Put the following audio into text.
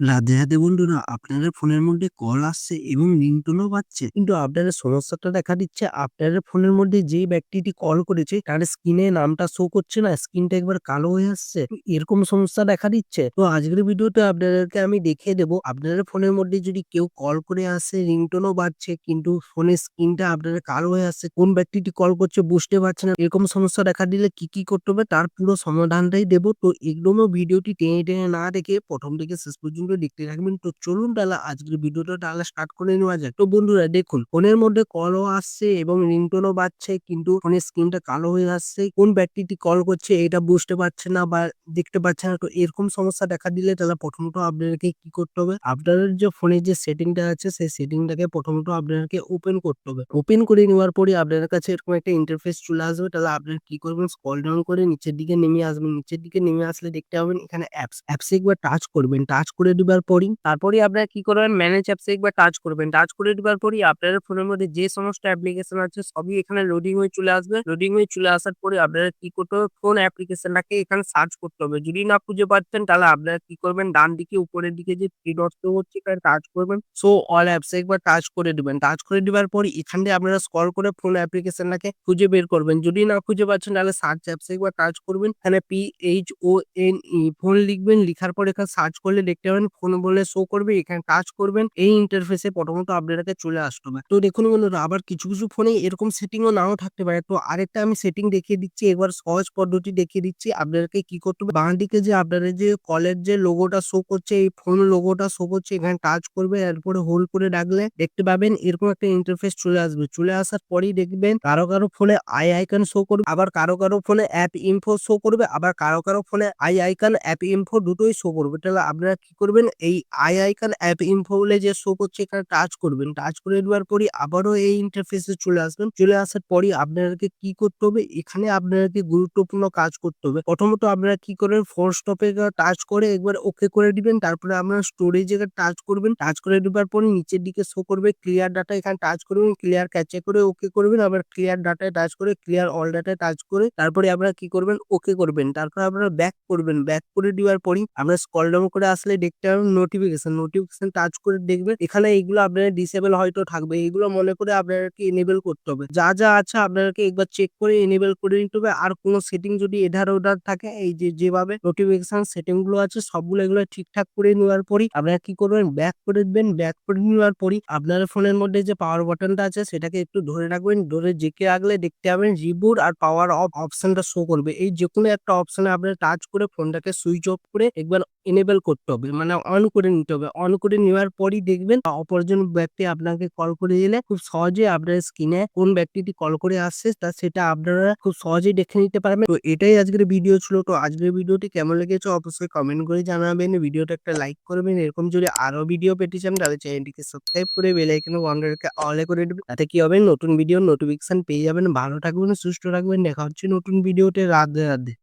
রাধে রাধে বন্ধুরা আপনাদের ফোনের মধ্যে কল আসছে এবং রিংটোনও বাজছে। কিন্তু আপনাদের সমস্যাটা দেখা দিচ্ছে, আপনাদের ফোনের মধ্যে যে ব্যক্তিটি কল করেছে, তার স্ক্রিনে নামটা শো করছে না, স্ক্রিনটা একবার কালো হয়ে আসছে। এরকম সমস্যা দেখা দিচ্ছে। তো আজকের ভিডিওতে আপনাদেরকে আমি দেখিয়ে দেবো, আপনাদের ফোনের মধ্যে যদি কেউ কল করে আসে, রিংটোনও বাজছে, কিন্তু ফোনের স্ক্রিনটা আপনাদের কালো হয়ে আসছে, কোন ব্যক্তিটি কল করছে বুঝতে পারছে না, এরকম সমস্যা দেখা দিলে কি কি করতে হবে, তার পুরো সমাধানটাই দেবো। তো এগুলো ভিডিওটি টেনে টেনে না দেখে প্রথম থেকে শেষ পর্যন্ত দেখতে থাকবেন। তো চলুন তাহলে আজকের ভিডিওটা তাহলে স্টার্ট করে নেওয়া যাক। তো বন্ধুরা দেখুন, ফোনের মধ্যে কলও আসছে এবং রিংটোনও বাজছে, কিন্তু ফোনের স্ক্রিনটা কালো হয়ে আসছে। কোন ব্যক্তিটি কল করছে এটা বুঝতে পারছে না বা দেখতে পাচ্ছে না। তো এরকম সমস্যা দেখা দিলে তাহলে প্রথমত আপনাদেরকে কি করতে হবে? আপনাদের যে ফোনের যে সেটিংটা আছে, সেই সেটিংটাকে প্রথমত আপনাদেরকে ওপেন করতে হবে। ওপেন করে নেওয়ার পরে আপনাদের কাছে এরকম একটা ইন্টারফেস চলে আসবে। তাহলে আপনারা কি করবেন? স্কল ডাউন করে নিচের দিকে নেমে আসবেন। নিচের দিকে নেমে আসলে দেখতে পাবেন এখানে অ্যাপস অ্যাপসে একবার টাচ করবেন। টাচ করে দেবার পরই তারপরে আপনারা কি করবেন? ম্যানেজ অ্যাপসে একবার টাচ করবেন। টাচ করে দেবার পরই আপনাদের ফোনের মধ্যে যে সমস্ত অ্যাপ্লিকেশন আছে সবই এখানে লোডিং হয়ে চলে আসবে। লোডিং হয়ে চলে আসার পরে আপনারা কি করতে হবে? কোন অ্যাপ্লিকেশনটাকে এখানে সার্চ করতে হবে। যদি না খুঁজে পাচ্ছেন, তাহলে আপনারা কি করবেন? ডান দিকে, উপরের দিকে যে থ্রি ডটস হচ্ছে, এখানে টাচ করবেন। সো অল অ্যাপস একবার টাচ করে দিবেন। টাচ করে দেওয়ার পর এখান দিয়ে আপনারা স্ক্রল করে ফোন অ্যাপ্লিকেশনটাকে খুঁজে বের করবেন। যদি না খুঁজে পাচ্ছেন, তাহলে সার্চ অ্যাপসে একবার টাচ করবেন। এখানে P H O N E phone লিখবেন। লিখার পর এখানে সার্চ করলে দেখতে পাবেন ফোন বলে শো করবে, এখানে টাচ করবেন, এই ইন্টারফেসে প্রথমত আপনাদেরকে চলে আসতে হবে। তো দেখুন বন্ধুরা, আবার কিছু কিছু ফোনে এরকম সেটিংও নাও থাকতে পারে। তো আরেকটা আমি সেটিং দেখিয়ে দিচ্ছি এবার সহজ পদ্ধতি দেখিয়ে দিচ্ছি আপনাদেরকে কি করতে হবে। বাঁ দিকে যে আপনাদের যে কলের যে লোগোটা শো করছে, এই ফোন লোগোটা শো করছে, এখানে টাচ করবে, এরপরে হোল্ড করে রাখলে দেখতে পাবেন এরকম একটা ইন্টারফেস চলে আসবে। চলে আসার পরেই দেখবেন কারও কারও ফোনে আই আইকন শো করবে, আবার কারও কারও ফোনে অ্যাপ ইনফো শো করবে, আবার কারও কারও ফোনে আই আইকন অ্যাপ ইনফো দুটোই শো করবে। তাহলে আপনারা কি করবেন? এই আই আইকন অ্যাপ ইনফো বলে যে শো করছে, এখানে টাচ করবেন। টাচ করে দেওয়ার পরই আবারও এই ইন্টারফেসে চলে আসবেন। চলে আসার পরই আপনাদেরকে কি করতে হবে? এখানে আপনাদেরকে গুরুত্বপূর্ণ কাজ করতে হবে। প্রথমত আপনারা কি করবেন? ফোর স্টপে টাচ করে একবার ওকে করে দিবেন তারপরে আপনারা স্টোরেজে টাচ করবেন। টাচ করে দেওয়ার পরে নিচের দিকে শো করবে। ক্লিয়ার ডাটা এখানে টাচ করবেন। ক্লিয়ার ক্যাচে করে ওকে করবেন। আবার ক্লিয়ার ডাটায় টাচ করে ক্লিয়ার অল ডাটায় টাচ করে তারপরে আপনারা কি করবেন? ওকে করবেন। তারপর আপনারা ব্যাক করবেন। ব্যাক করে দেওয়ার পরই আমরা স্ক্রল ডাউন করে আসলে দেখতে নোটিফিকেশন নোটিফিকেশন টাচ করে দেখবেন, এখানে এইগুলো আপনার ডিসেবল হয়তো থাকবে। এইগুলো মনে করে আপনাদেরকে এনেবল করতে হবে। যা যা আছে আপনাদেরকে একবার চেক করে এনেবল করে নিতে হবে। আর কোনো সেটিং যদি এধার ওধার থাকে, এই যে, যেভাবে নোটিফিকেশন সেটিংগুলো আছে, সবগুলো এগুলো ঠিকঠাক করে নেওয়ার পরই আপনারা কি করবেন? ব্যাক করে দেবেন। ব্যাক করে নেওয়ার পরই আপনার ফোনের মধ্যে যে পাওয়ার বাটনটা আছে, সেটাকে একটু ধরে রাখবেন। ধরে জেকে রাখলে দেখতে পাবেন রিবুট আর পাওয়ার অফ অপশনটা শো করবে। এই যে কোনো একটা অপশনে আপনারা টাচ করে ফোনটাকে সুইচ অফ করে একবার এনেবল করতে হবে। মানে অন করে নিতে হবে। অন করে নেওয়ার পরই দেখবেন অপরজন ব্যক্তি আপনাকে কল করে দিলে খুব সহজে আপনার স্ক্রিনে কোন ব্যক্তিটি কল করে আসছে তা সেটা আপনারা খুব সহজেই দেখে নিতে পারবেন। তো এটাই আজকের ভিডিও ছিল। তো আজকের ভিডিওটি কেমন লেগেছে অবশ্যই কমেন্ট করে জানাবেন। ভিডিওটা একটা লাইক করবেন। এরকম যদি আরও ভিডিও পেতে চান তাহলে চ্যানেলটিকে সাবস্ক্রাইব করে বেল আইকনে রেখে অলে করে দেবেন। তাতে কি হবে? নতুন ভিডিও নোটিফিকেশন পেয়ে যাবেন। ভালো থাকবেন, সুস্থ থাকবেন। দেখা হচ্ছে নতুন ভিডিওতে রাধে রাধে।